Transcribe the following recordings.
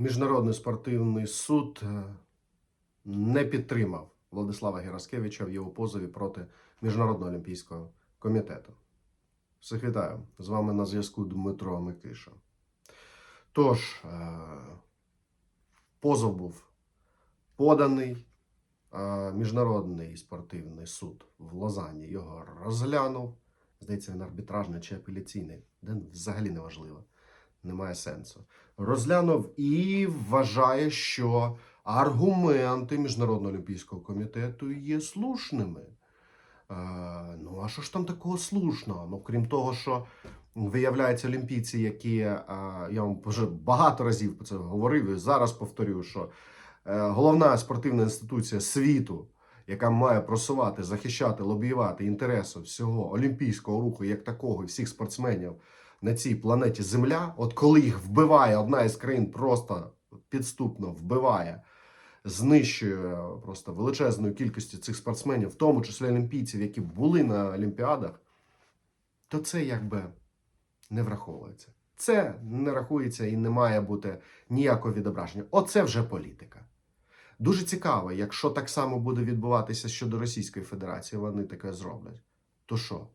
Міжнародний спортивний суд е, не підтримав Владислава Гераскевича в його позові проти Міжнародного олімпійського комітету. Всіх вітаю! З вами на зв'язку Дмитро Микиша. Тож, е, позов був поданий. Міжнародний спортивний суд в Лозанні його розглянув. Здається, він арбітражний чи апеляційний, де взагалі не важливо, немає сенсу. Розглянув і вважає, що аргументи Міжнародного олімпійського комітету є слушними. Е, ну, а що ж там такого слушного? Ну, крім того, що виявляються олімпійці, які е, я вам вже багато разів про це говорив, і зараз повторюю, що е, головна спортивна інституція світу, яка має просувати, захищати, лобіювати інтереси всього олімпійського руху, як такого, і всіх спортсменів на цій планеті Земля, от коли їх вбиває одна із країн, просто підступно вбиває, знищує просто величезною кількістю цих спортсменів, в тому числі олімпійців, які були на Олімпіадах, то це якби не враховується. Це не рахується і не має бути ніякого відображення. Оце вже політика. Дуже цікаво, якщо так само буде відбуватися щодо Російської Федерації, вони таке зроблять. То що?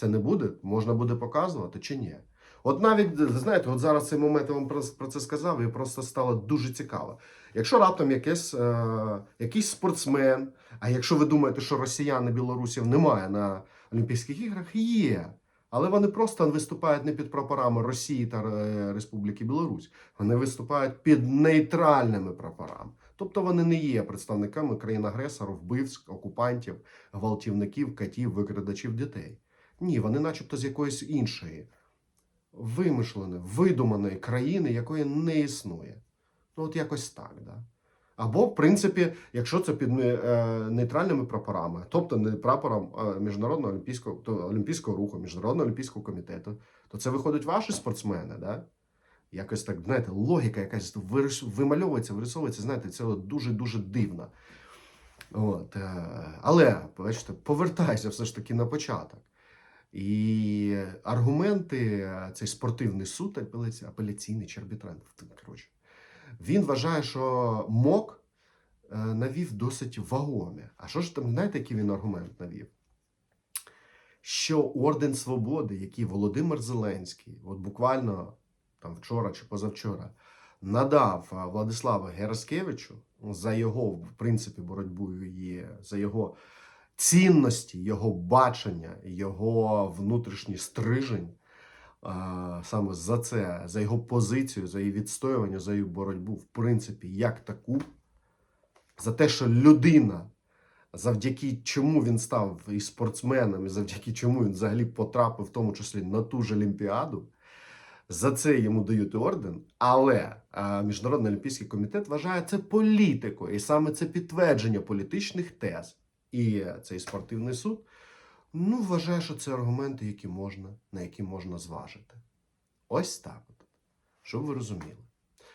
Це не буде? Можна буде показувати чи ні? От навіть, знаєте, от зараз цей момент я вам про, це сказав, і просто стало дуже цікаво. Якщо раптом якийсь, е, якийсь спортсмен, а якщо ви думаєте, що росіян і білорусів немає на Олімпійських іграх, є. Але вони просто виступають не під прапорами Росії та е, Республіки Білорусь. Вони виступають під нейтральними прапорами. Тобто вони не є представниками країн-агресорів, вбивств, окупантів, гвалтівників, катів, викрадачів дітей. Ні, вони, начебто, з якоїсь іншої, вимишленої, видуманої країни, якої не існує. Ну, от якось так, да. Або, в принципі, якщо це під е, нейтральними прапорами, тобто не прапором Міжнародного олімпійського, то, олімпійського руху, Міжнародного олімпійського комітету, то це виходять ваші спортсмени, да? Якось так, знаєте, логіка якась вимальовується, вирисовується, знаєте, це дуже-дуже дивно. От, е, але, бачите, повертайся все ж таки на початок. І аргументи, цей спортивний суд, апеляційний чи арбітральний, коротше, він вважає, що МОК е, навів досить вагомі. А що ж там, знаєте, який він аргумент навів? Що Орден Свободи, який Володимир Зеленський, от буквально там вчора чи позавчора, надав Владиславу Гераскевичу за його, в принципі, боротьбу за його цінності, його бачення, його внутрішній стрижень. Саме за це, за його позицію, за її відстоювання, за її боротьбу, в принципі, як таку, за те, що людина, завдяки чому він став і спортсменом, і завдяки чому він взагалі потрапив, в тому числі на ту ж Олімпіаду, за це йому дають орден, але Міжнародний олімпійський комітет вважає це політикою, і саме це підтвердження політичних тез. І цей спортивний суд ну, вважає, що це аргументи, які можна, на які можна зважити. Ось так. От. Щоб ви розуміли.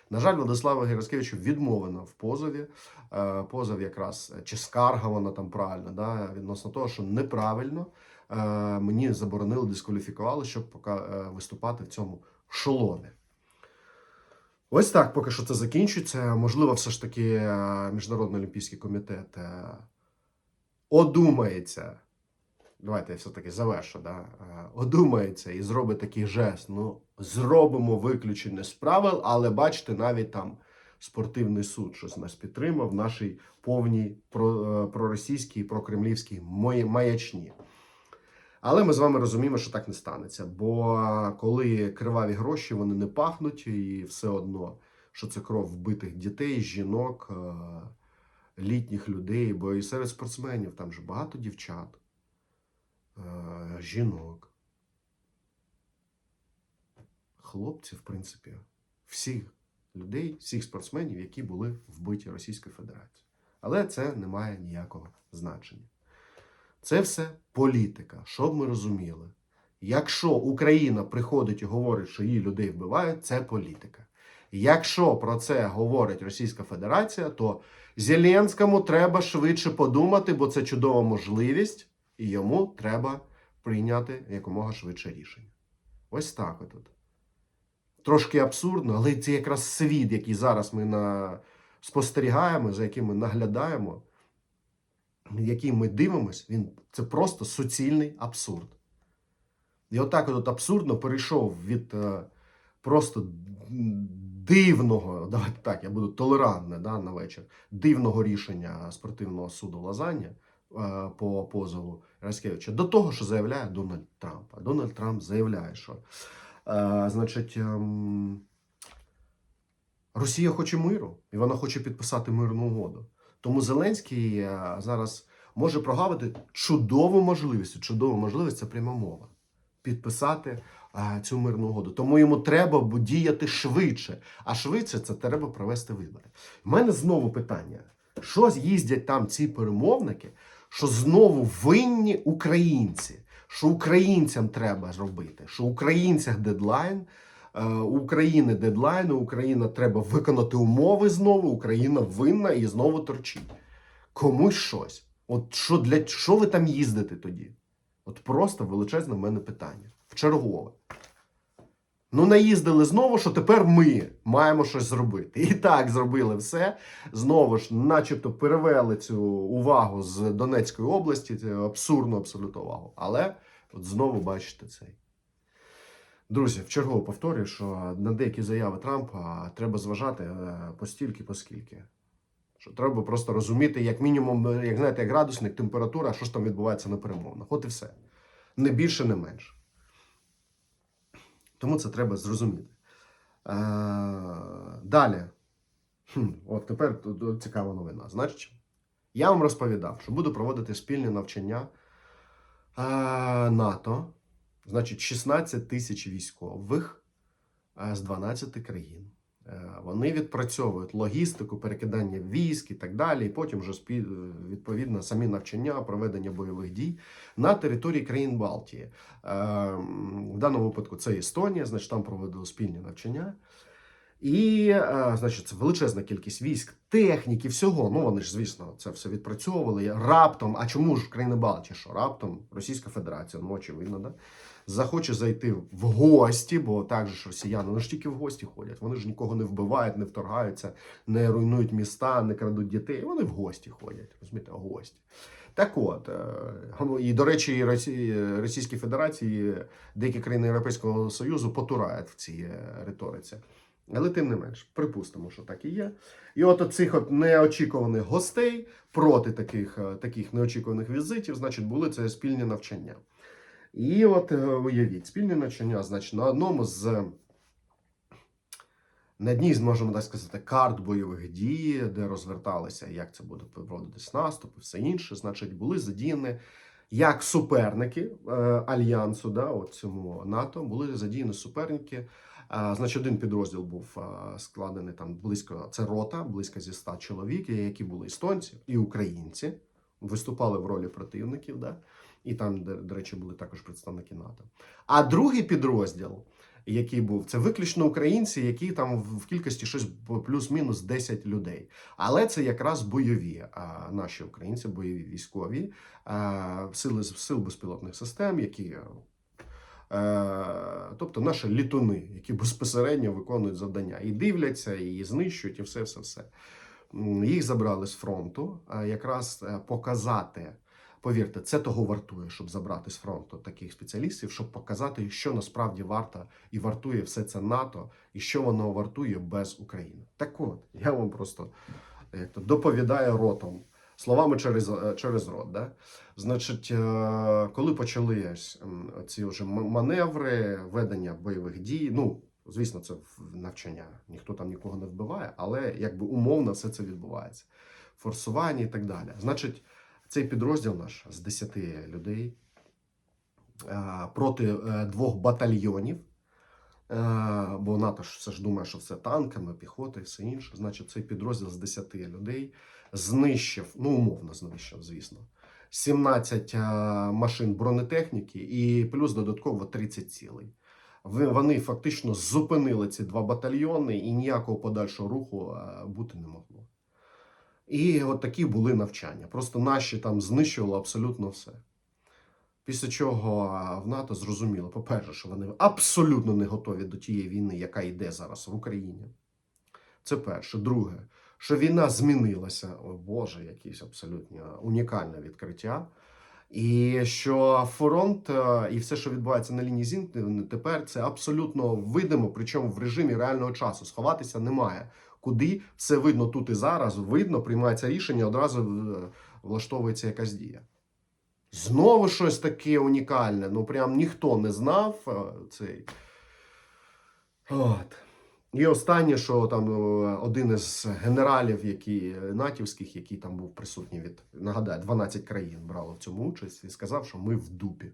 На жаль, Владиславу Гераскевичу відмовлено в позові. Е, Позов якраз е, чи скарга вона там правильно, да, відносно того, що неправильно е, мені заборонили, дискваліфікували, щоб виступати в цьому шоломі. Ось так поки що це закінчується. Можливо, все ж таки Міжнародний олімпійський комітет одумається. Давайте я все-таки завершу, да? Е, одумається і зробить такий жест. Ну, зробимо виключення з правил, але бачите, навіть там спортивний суд щось нас підтримав в нашій повній е, проросійській, прокремлівській маячні. Але ми з вами розуміємо, що так не станеться. Бо коли криваві гроші вони не пахнуть, і все одно, що це кров вбитих дітей, жінок, е, літніх людей, бо і серед спортсменів там же багато дівчат, е, жінок, хлопців, в принципі, всіх людей, всіх спортсменів, які були вбиті Російською Федерацією. Але це не має ніякого значення. Це все політика, щоб ми розуміли. Якщо Україна приходить і говорить, що її людей вбивають, це політика. Якщо про це говорить Російська Федерація, то Зеленському треба швидше подумати, бо це чудова можливість, і йому треба прийняти якомога швидше рішення. Ось так от. трошки абсурдно, але це якраз світ, який зараз ми на... спостерігаємо, за яким ми наглядаємо, який ми дивимося, він це просто суцільний абсурд. І отак от абсурдно перейшов від е, просто дивного, давайте так, я буду толерантний да, на вечір, дивного рішення спортивного суду Лазання е, по позову Раскевича до того, що заявляє Дональд Трамп. А Дональд Трамп заявляє, що е, значить, ем, Росія хоче миру, і вона хоче підписати мирну угоду. Тому Зеленський е, зараз може прогавити чудову можливість. Чудову можливість це пряма мова. Підписати е, цю мирну угоду. Тому йому треба діяти швидше. А швидше це треба провести вибори. У мене знову питання: що їздять там ці перемовники, що знову винні українці? Що українцям треба зробити? Що українцях дедлайн? Е, України дедлайн, Україна треба виконати умови знову. Україна винна і знову торчить. Комусь щось. От що для що ви там їздите тоді? От просто величезне в мене питання. В чергове. Ну, наїздили знову, що тепер ми маємо щось зробити. І так зробили все. Знову ж, начебто, перевели цю увагу з Донецької області, абсурдну абсолютно увагу. Але от знову бачите цей. Друзі, вчергово повторюю, що на деякі заяви Трампа треба зважати е, постільки, поскільки. Що треба просто розуміти, як мінімум, е, як знаєте, градусник, температура, що ж там відбувається на перемовинах. От і все. Не більше, не менше. Тому це треба зрозуміти. Е, далі. Хм, от тепер цікава новина. Значить, я вам розповідав, що буду проводити спільне навчання е, НАТО. Значить, 16 тисяч військових е, з 12 країн. Е, Вони відпрацьовують логістику, перекидання військ і так далі. І потім вже спі- відповідно самі навчання, проведення бойових дій на території країн Балтії. Е, В даному випадку це Естонія, значить там проводили спільні навчання. І, е, значить, це величезна кількість військ, техніки, всього. Ну вони ж, звісно, це все відпрацьовували. Раптом, а чому ж країни Балтії? Що раптом Російська Федерація, ну очевидно, да? Захоче зайти в гості, бо так же ж росіяни вони ж тільки в гості ходять. Вони ж нікого не вбивають, не вторгаються, не руйнують міста, не крадуть дітей. Вони в гості ходять, розумієте, гості. Так от, е, і до речі, і Росі- Російській Федерації деякі країни Європейського Союзу потурають в цій е, риториці. Але тим не менш, припустимо, що так і є. І от цих от неочікуваних гостей проти таких, е, таких неочікуваних візитів, значить, були це спільні навчання. І от е, уявіть, спільні навчання, значить, на одному з на одній можемо так сказати, карт бойових дій, де розверталися, як це буде проводитись наступ і все інше, значить, були задіяні як суперники е, альянсу, да, цьому НАТО, були задіяні суперники. А, значить, один підрозділ був а, складений там близько, це рота, близько зі 100 чоловік, які були естонці і українці, виступали в ролі противників, да? І там, до, до речі, були також представники НАТО. А другий підрозділ, який був, це виключно українці, які там в в кількості щось плюс-мінус 10 людей. Але це якраз бойові а, наші українці, бойові військові, а, сили сил безпілотних систем, які. Е, тобто наші літуни, які безпосередньо виконують завдання і дивляться, і знищують, і все, все, все. Їх забрали з фронту, якраз е, показати. Повірте, це того вартує, щоб забрати з фронту таких спеціалістів, щоб показати, що насправді варто і вартує все це НАТО, і що воно вартує без України. Так от, я вам просто як то, доповідаю ротом, словами через, е, через рот. Да? Значить, е, коли почались ці вже маневри, ведення бойових дій, ну, звісно, це навчання, ніхто там нікого не вбиває, але якби умовно все це відбувається. Форсування і так далі. Значить, цей підрозділ наш з 10 людей е, проти е, двох батальйонів. Е, Бо НАТО ж все ж думає, що все танками, піхота і все інше. Значить, цей підрозділ з 10 людей знищив, ну умовно знищив, звісно, 17 е, машин бронетехніки і плюс додатково 30 цілей. Вони фактично зупинили ці два батальйони і ніякого подальшого руху бути не могло. І от такі були навчання. Просто наші там знищували абсолютно все. Після чого в НАТО зрозуміло, по-перше, що вони абсолютно не готові до тієї війни, яка йде зараз в Україні. Це перше. Друге, що війна змінилася. О Боже, якесь абсолютно унікальне відкриття. І що фронт і все, що відбувається на лінії зіткнення, тепер це абсолютно видимо, причому в режимі реального часу. Сховатися немає. Куди все видно тут і зараз, видно, приймається рішення, одразу е, влаштовується якась дія. Знову щось таке унікальне. Ну прям ніхто не знав е, цей. От. І останнє, що там е, один із генералів, які натівських, який там був присутній від нагадаю, 12 країн брало в цьому участь, і сказав, що ми в дупі.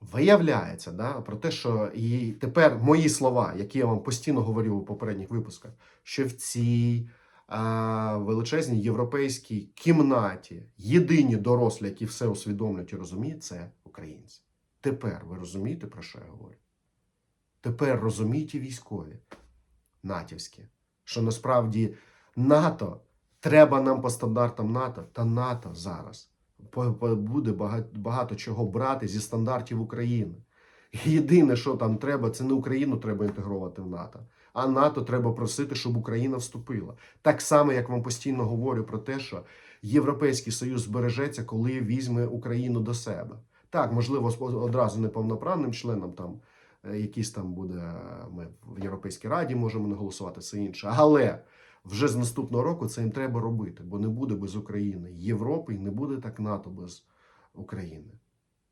Виявляється, да, про те, що і тепер мої слова, які я вам постійно говорив у попередніх випусках, що в цій а, величезній європейській кімнаті єдині дорослі, які все усвідомлюють і розуміють, це українці. Тепер ви розумієте, про що я говорю? Тепер розуміють військові натівські, що насправді НАТО треба нам по стандартам НАТО, та НАТО зараз буде багато, багато чого брати зі стандартів України. Єдине, що там треба, це не Україну треба інтегрувати в НАТО, а НАТО треба просити, щоб Україна вступила. Так само, як вам постійно говорю про те, що Європейський Союз збережеться, коли візьме Україну до себе. Так, можливо, одразу не повноправним членом там е, якийсь там буде ми в Європейській Раді можемо не голосувати, все інше. Але вже з наступного року це їм треба робити, бо не буде без України Європи і не буде так НАТО без України.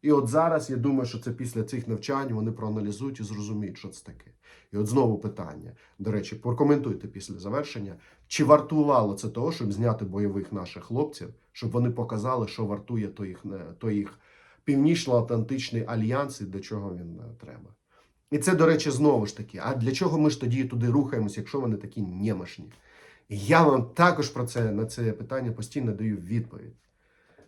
І от зараз я думаю, що це після цих навчань вони проаналізують і зрозуміють, що це таке. І от знову питання. До речі, прокоментуйте після завершення, чи вартувало це того, щоб зняти бойових наших хлопців, щоб вони показали, що вартує той їх, той їх Північно-Атлантичний альянс і до чого він е, треба. І це, до речі, знову ж таки. А для чого ми ж тоді туди рухаємось, якщо вони такі немашні? Я вам також про це на це питання постійно даю відповідь.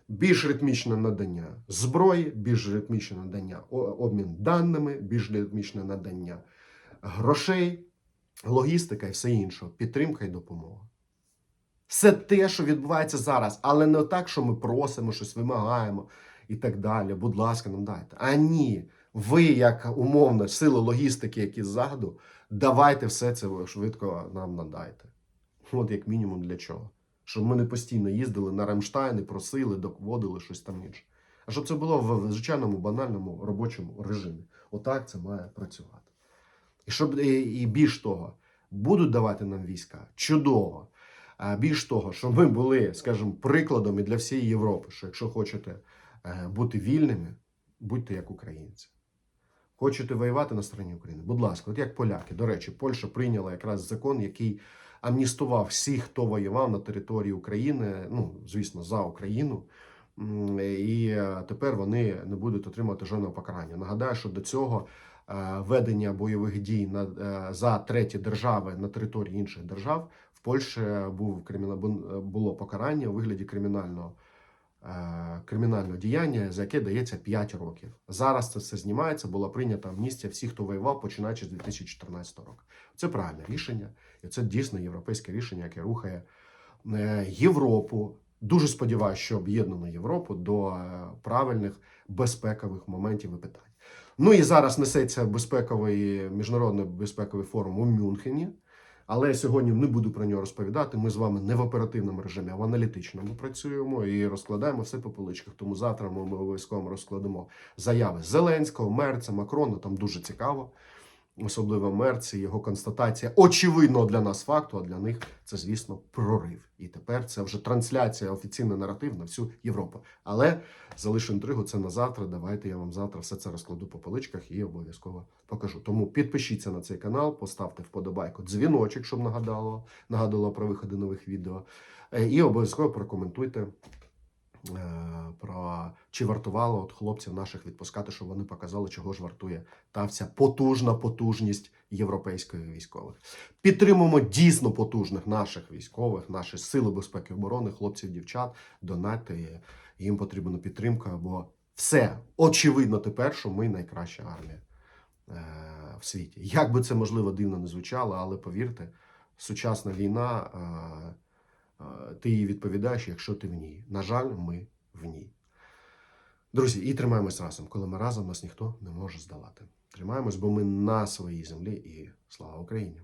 Більш ритмічне надання зброї, більш ритмічне надання обмін даними, більш ритмічне надання грошей, логістика і все інше, підтримка і допомога. Все те, що відбувається зараз, але не так, що ми просимо, щось вимагаємо і так далі. Будь ласка, нам дайте. А ні, ви, як умовно, сили логістики, які ззаду, давайте все це швидко нам надайте. От як мінімум для чого? Щоб ми не постійно їздили на Рамштайни, просили, доводили щось там інше. А щоб це було в звичайному банальному робочому режимі. Отак це має працювати. І щоб і, і більш того, будуть давати нам війська чудово. А більш того, щоб ми були, скажімо, прикладом і для всієї Європи, що якщо хочете е, бути вільними, будьте як українці. Хочете воювати на стороні України? Будь ласка, от як поляки. До речі, Польща прийняла якраз закон, який амністував всіх, хто воював на території України, ну, звісно, за Україну. І е, тепер вони не будуть отримувати жодного покарання. Нагадаю, що до цього е, ведення бойових дій на, е, за треті держави на території інших держав в Польщі був криміна- було покарання у вигляді кримінального. Е, Кримінального діяння, за яке дається 5 років. Зараз це все знімається. Була прийнята амністія всіх, хто воював, починаючи з 2014 року. Це правильне рішення, і це дійсно європейське рішення, яке рухає е, Європу. Дуже сподіваюся, що об'єднану Європу до е, правильних безпекових моментів і питань. Ну і зараз несеться безпековий міжнародний безпековий форум у Мюнхені. Але я сьогодні не буду про нього розповідати. Ми з вами не в оперативному режимі, а в аналітичному працюємо і розкладаємо все по поличках. Тому завтра ми, обов'язково розкладемо заяви Зеленського, Мерца, Макрона. Там дуже цікаво. Особливо Мерці, його констатація очевидно для нас факту, а для них це, звісно, прорив. І тепер це вже трансляція, офіційний наратив на всю Європу. Але залишу інтригу, це на завтра. Давайте я вам завтра все це розкладу по поличках і обов'язково покажу. Тому підпишіться на цей канал, поставте вподобайку, дзвіночок, щоб нагадало, нагадувало про виходи нових відео. Е, І обов'язково прокоментуйте. Е, Про чи вартувало от хлопців наших відпускати, щоб вони показали, чого ж вартує та вся потужна потужність європейської військових. Підтримуємо дійсно потужних наших військових, наші сили безпеки оборони, хлопців, дівчат, донати. Їм потрібна підтримка, бо все очевидно тепер, що ми найкраща армія е, в світі. Як би це можливо дивно не звучало, але повірте, сучасна війна, е, ти її відповідаєш, якщо ти в ній. На жаль, ми в ній. Друзі, і тримаємось разом. Коли ми разом, нас ніхто не може здолати. Тримаємось, бо ми на своїй землі і слава Україні!